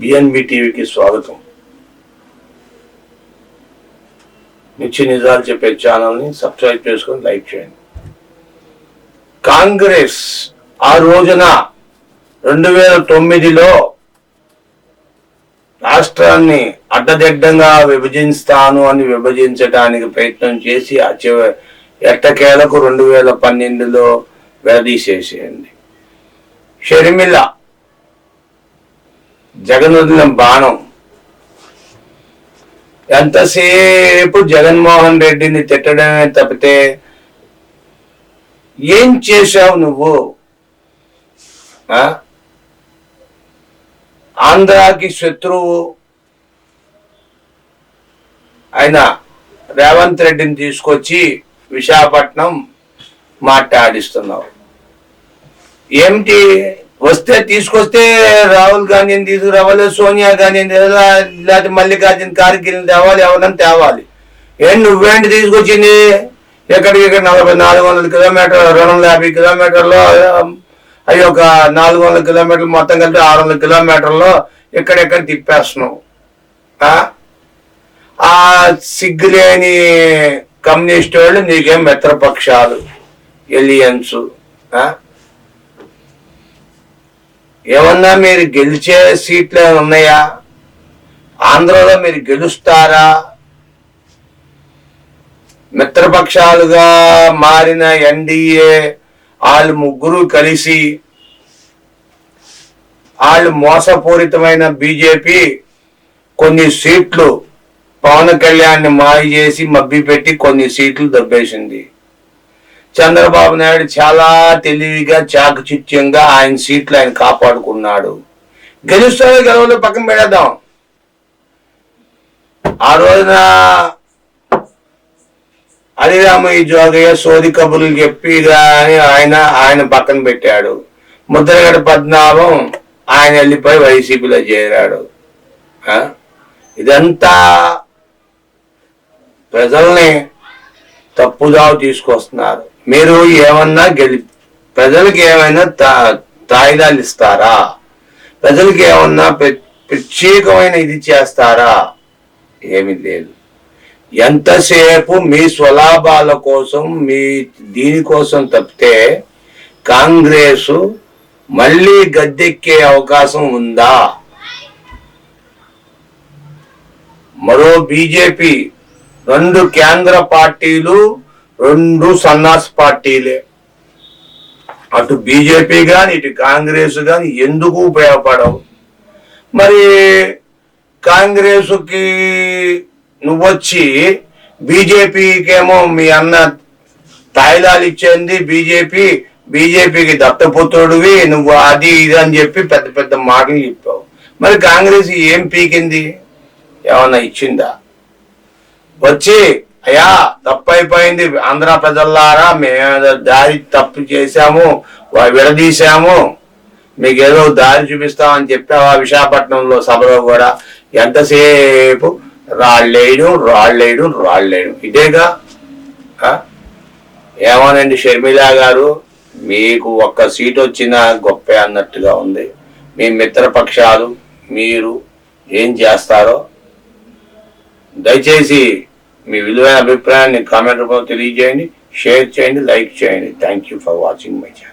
BNB టీవీకి స్వాగతం. నిత్య నిజాలు చెప్పే ఛానల్ని సబ్స్క్రైబ్ చేసుకొని లైక్ చేయండి. కాంగ్రెస్ ఆ రోజున రెండు వేల తొమ్మిదిలో రాష్ట్రాన్ని అడ్డదిడ్డంగా విభజిస్తాను అని విభజించడానికి ప్రయత్నం చేసి ఆ చివరి ఎట్టకేలకు రెండు వేల పన్నెండులో విడదీసేసేయండి. షర్మిల జగన్ బాణం. ఎంతసేపు జగన్మోహన్ రెడ్డిని తిట్టడమే తప్పితే ఏం చేశావు నువ్వు? ఆంధ్రాకి శత్రువు ఆయన రేవంత్ రెడ్డిని తీసుకొచ్చి విశాఖపట్నం మాట్లాడిస్తున్నావు. ఏమిటి వస్తే తీసుకొస్తే రాహుల్ గాంధీని తీసుకురావాలి సోనియా గాంధీని లేకపోతే మల్లికార్జున ఖార్గేని తేవాలి ఎవరైనా తేవాలి. ఏం నువ్వేంటి తీసుకొచ్చింది? ఎక్కడికి ఇక్కడ నలభై నాలుగు వందల కిలోమీటర్లు రెండు వందల యాభై కిలోమీటర్లు అవి ఒక నాలుగు వందల కిలోమీటర్లు మొత్తం కలిపి ఆరు వందల కిలోమీటర్లు ఎక్కడెక్కడ తిప్పేస్తున్నావు? ఆ? సిగ్గులేని కమ్యూనిస్ట్ వాళ్ళు నీకేం మిత్రపక్షాలు? ఎలియన్స్ ఏమన్నా మీరు గెలిచే సీట్లు ఉన్నాయా? ఆంధ్రలో మీరు గెలుస్తారా? మిత్రపక్షాలుగా మారిన ఎన్డీఏ వాళ్ళు ముగ్గురు కలిసి వాళ్ళు మోసపూరితమైన బీజేపీ కొన్ని సీట్లు పవన్ కళ్యాణ్ని మాయ చేసి మబ్బి పెట్టి కొన్ని సీట్లు దబ్బేసింది. చంద్రబాబు నాయుడు చాలా తెలివిగా చాకచిత్యంగా ఆయన సీట్లు ఆయన కాపాడుకున్నాడు. గెలుస్తారో గెలవలో పక్కన పెడదాం. ఆ రోజున హరిరామయ్య జోగయ్య సోది కబుర్లు చెప్పి కానీ ఆయన ఆయన పక్కన పెట్టాడు. ముద్రగడ పద్మనాభం ఆయన వెళ్ళిపోయి వైసీపీలో చేరాడు. ఇదంతా ప్రజల్ని తప్పుదావు తీసుకొస్తున్నారు. మీరు ఏమన్నా గెలి ప్రజలకు ఏమైనా తా- తాయిదాలు ఇస్తారా? ప్రజలకు ఏమన్నా ప్ర- ప్రత్యేకమైన ఇది చేస్తారా? ఏమీ లేదు. ఎంతసేపు మీ స్వలాభాల కోసం మీ దీనికోసం తప్పితే కాంగ్రెస్ మళ్ళీ గద్దెక్కే అవకాశం ఉందా? మరో బీజేపీ రెండు కేంద్ర పార్టీలు రెండు సన్నాస్ పార్టీలే. అటు బీజేపీ కానీ ఇటు కాంగ్రెస్ కానీ ఎందుకు ఉపయోగపడవు? మరి కాంగ్రెస్కి నువ్వొచ్చి బీజేపీకేమో మీ అన్న తాయిలాలు ఇచ్చింది బీజేపీ బీజేపీకి దత్తపుత్రుడివి నువ్వు అది ఇది అని చెప్పి పెద్ద పెద్ద మాటలు చెప్పావు. మరి కాంగ్రెస్ ఏం పీకింది? ఏమన్నా ఇచ్చిందా? వచ్చి అయ్యా తప్పైపోయింది. ఆంధ్ర ప్రజల్లారా మేము దారి తప్పు చేశాము విడదీశాము. మీకు ఏదో దారి చూపిస్తామని చెప్పావా విశాఖపట్నంలో సభలో కూడా. ఎంతసేపు? రాళ్ళేయడం రాళ్ళేయడం రాళ్ళేయడం ఇదేగా? ఏమోనండి షర్మిల గారు మీకు ఒక్క సీట్ వచ్చినా గొప్పే అన్నట్టుగా ఉంది. మీ మిత్రపక్షాలు మీరు ఏం చేస్తారో? దయచేసి మీ విలువైన అభిప్రాయాన్ని కామెంట్ రూపంలో తెలియజేయండి షేర్ చేయండి లైక్ చేయండి. Thank you for watching my channel